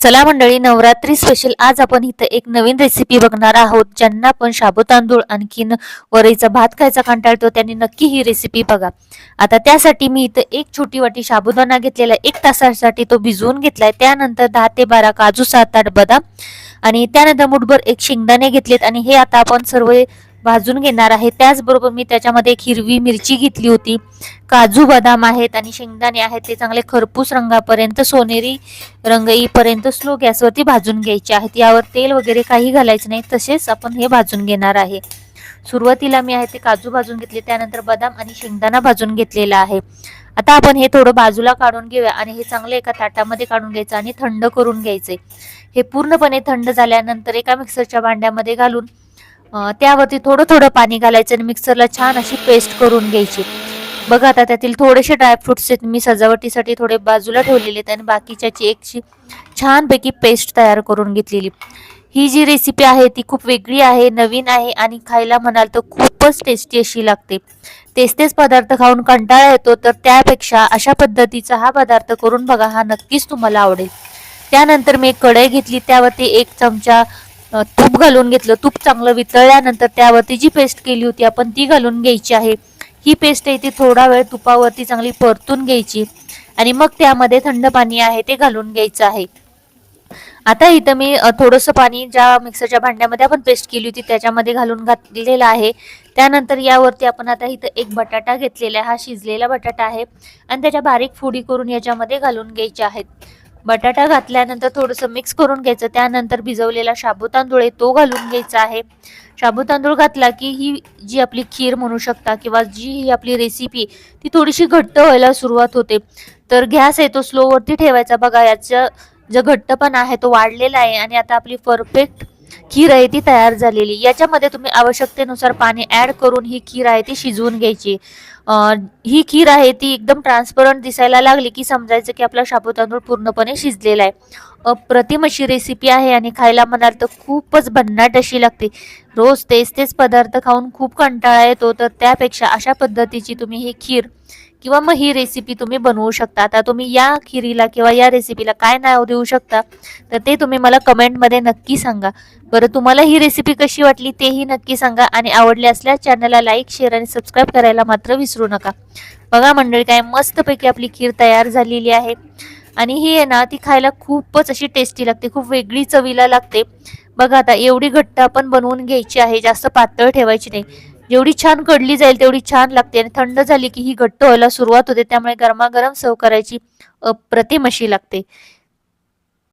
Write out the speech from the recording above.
चला मंडळी नवरात्री स्पेशल आज आपण इथं एक नवीन रेसिपी बघणार आहोत ज्यांना पण शाबू तांदूळ आणखीन वरईचा भात खायचा कंटाळतो त्यांनी नक्की ही रेसिपी बघा. आता त्यासाठी मी इथं एक छोटी वाटी साबुदाणा घेतलेला एक तासासाठी तो भिजवून घेतलाय. त्यानंतर दहा ते बारा काजू सात आठ बदाम आणि त्यानंतर मुठभर एक शेंगदाणे घेतलेत आणि हे आता आपण सर्व भाजून घेणार आहे. त्याचबरोबर मी त्याच्यामध्ये एक हिरवी मिरची घेतली होती. काजू बदाम आहेत आणि शेंगदाणे आहेत ते चांगले खरपूस रंगापर्यंत सोनेरी रंग येईपर्यंत स्लो गॅसवरती भाजून घ्यायचे आहेत. यावर तेल वगैरे काही घालायचं नाही तसेच आपण हे भाजून घेणार आहे. सुरुवातीला मी आहे ते काजू भाजून घेतले त्यानंतर बदाम आणि शेंगदाणा भाजून घेतलेला आहे. आता आपण हे थोडं बाजूला काढून घेऊया आणि हे चांगलं एका ताटामध्ये काढून घ्यायचं आणि थंड करून घ्यायचे. हे पूर्णपणे थंड झाल्यानंतर एका मिक्सरच्या भांड्यामध्ये घालून त्यावरती थोडं थोडं पाणी घालायचं आणि मिक्सरला छान अशी पेस्ट करून घ्यायची. बघा आता त्यातील थोडेसे ड्रायफ्रुट्स आहेत. मी सजावटीसाठी थोडे बाजूला ठेवलेले आहेत आणि बाकीच्याची एकशी छानपैकी पेस्ट तयार करून घेतलेली. ही जी रेसिपी आहे ती खूप वेगळी आहे नवीन आहे आणि खायला म्हणाल तर खूपच टेस्टी अशी लागते. तेच तेच पदार्थ खाऊन कंटाळा येतो तर त्यापेक्षा अशा पद्धतीचा हा पदार्थ करून बघा हा नक्कीच तुम्हाला आवडेल. त्यानंतर मी एक कढई घेतली त्यावरती एक चमचा तूप घालून घेतलं. तूप चांगलं वितळल्यानंतर त्यावरती जी पेस्ट केली होती आपण ती घालून घ्यायची आहे. ही पेस्ट आहे ती थोडा वेळ तुपावरती चांगली परतून घ्यायची आणि मग त्यामध्ये थंड पाणी आहे ते घालून घ्यायचं आहे. आता इथं मी थोडंसं पाणी ज्या मिक्सरच्या भांड्यामध्ये आपण पेस्ट केली होती त्याच्यामध्ये घालून घातलेलं आहे. त्यानंतर यावरती आपण आता इथं एक बटाटा घेतलेला हा शिजलेला बटाटा आहे आणि त्याच्या बारीक फोडी करून याच्यामध्ये घालून घ्यायच्या आहेत. बटाटा घातल्यानंतर थोडंसं मिक्स करून घ्यायचं. त्यानंतर भिजवलेला शाबू तांदूळ आहे तो घालून घ्यायचा आहे. शाबू तांदूळ घातला की ही जी आपली खीर म्हणू शकता किंवा जी ही आपली रेसिपी ती थोडीशी घट्ट व्हायला सुरुवात होते. तर गॅस आहे तो स्लोवरती ठेवायचा. बघा याचं जो घट्टपणा आहे तो वाढलेला आहे आणि आता आपली परफेक्ट खीर आहे ती तयार झालेली. याच्यामध्ये तुम्ही आवश्यकतेनुसार पाणी ॲड करून ही खीर आहे ती शिजवून घ्यायची. ही खीर आहे ती एकदम ट्रान्सपरंट दिसायला लागली की समजायचं की आपला शाबू तांदूळ पूर्णपणे शिजलेला आहे. अप्रतिम अशी रेसिपी आहे आणि खायला म्हणाल तर खूपच भन्नाट अशी लागते. रोज तेच तेच पदार्थ खाऊन खूप कंटाळा येतो तर त्यापेक्षा अशा पद्धतीची तुम्ही ही खीर किंवा मग ही रेसिपी तुम्ही बनवू शकता. आता तुम्ही या खिरीला किंवा या रेसिपीला काय नाव देऊ शकता तर ते तुम्ही मला कमेंटमध्ये नक्की सांगा. बरं तुम्हाला ही रेसिपी कशी वाटली तेही नक्की सांगा आणि आवडली असल्यास चॅनलला लाईक शेअर आणि सबस्क्राईब करायला मात्र विसरू नका. बघा मंडळी काय मस्तपैकी आपली खीर तयार झालेली आहे. आणि ही आहे ना ती खायला खूपच अशी टेस्टी लागते खूप वेगळी चवीला लागते. बघा आता एवढी घट्ट आपण बनवून घ्यायची आहे जास्त पातळ ठेवायची नाही. जेवढी छान कडली जाईल तेवढी छान लागते आणि थंड झाली की ही घट्ट व्हायला सुरुवात होते त्यामुळे गरमागरम सर्व करायची अप्रतिम अशी लागते.